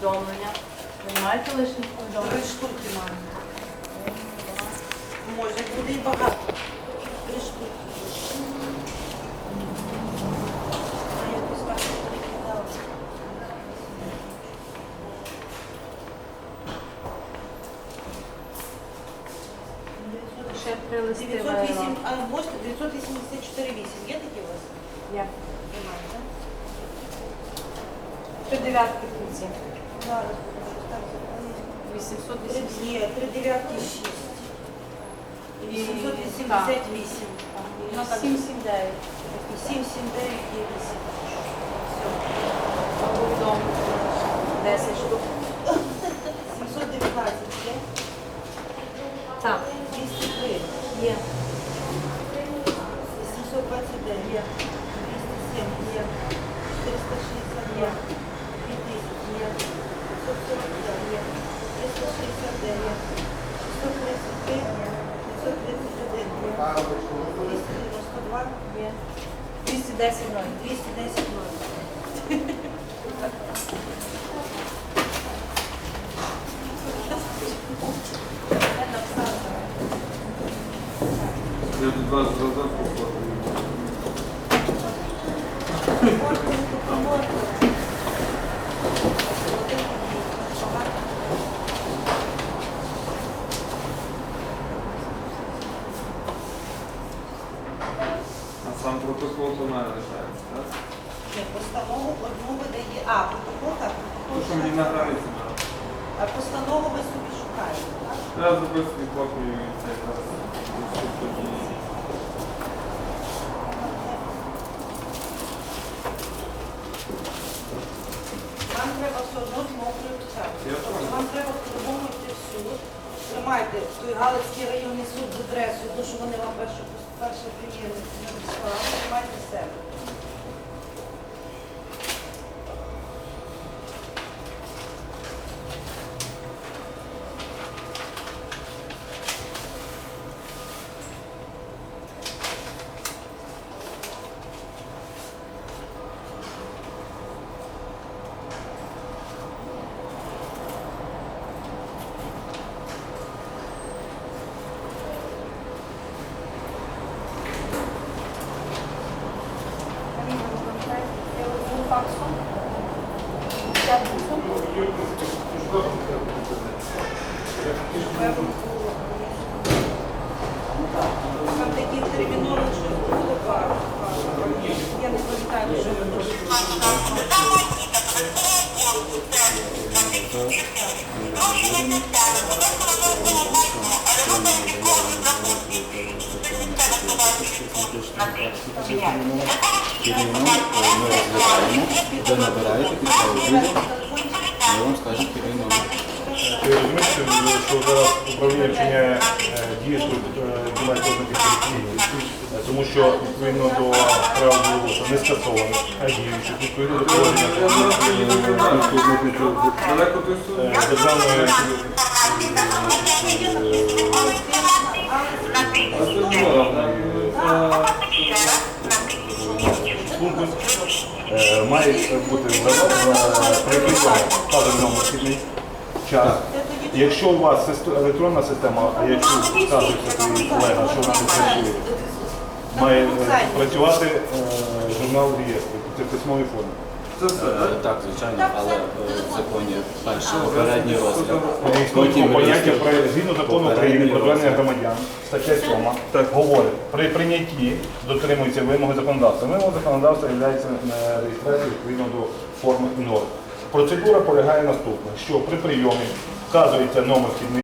Повідомлення. Ви не маєте лишніх Три повідомлень? штуки маю. Може, буде і багато. Три штуки. А якось так перекидала. Ще три листи 908, а можете 984 8. Є такі у вас? Є. Немає, так? Три дев'ятки в кінці. Зараз. Так, запаліть. 880. Є, 3 дев'ятки 6. І- 888. Ну, так. 779. 7, 7, 9 є 8. Повідомлення. 10 штук. 719 є? Так. 203. Є. 829 є. 207 є. 460 є. 2000 є. 542 є. 369 633 є. 531 є. 292 Є. 210 ноль. 210 0. Я тут вас зразок походу. А сам протокол до мене лишається, так? Ні, постанову одну видає. А, протокол так, То, що мені на границі. А постанову ви собі шукаєте, так? Я записую копію і це тоді. Вам треба все одно з мокрою Я печаткою. Тобто. Вам треба по-любому в суд. Тримайте той Галицький районний суд з адресою, то, що вони вам перше, перше примірник надіслали, тримайте в себе. Там такі термінови, що було пару. Я не пам'ятаю, що ви Керівник ми розглядаємо, ви набираєте після обіду, ми вам скажемо. Ти розумієш, що зараз управління вчиняє е, дії, що е, має ознаки корупційні, Е, тому що відповідно до правил не скасовано, а діючи відповідно до положення е, державної е, А це було, так? пункту е, має бути прикріплено номер вхідний час. Якщо у вас електронна система, а я чув, вказується твій колега, що вона не працює, має е, працювати е, журнал реєстру, це в письмовій формі. Це все, Е, так? Так, звичайно, але е, в законі перший попередній розгляд. Е, Потім поняття про згідно закону України про звернення громадян, стаття 7, говорить, при прийнятті дотримуються вимоги законодавства. Вимога законодавства є реєстрацією відповідно до форми і норм. Процедура полягає наступна, що при прийомі вказується номер вхідний.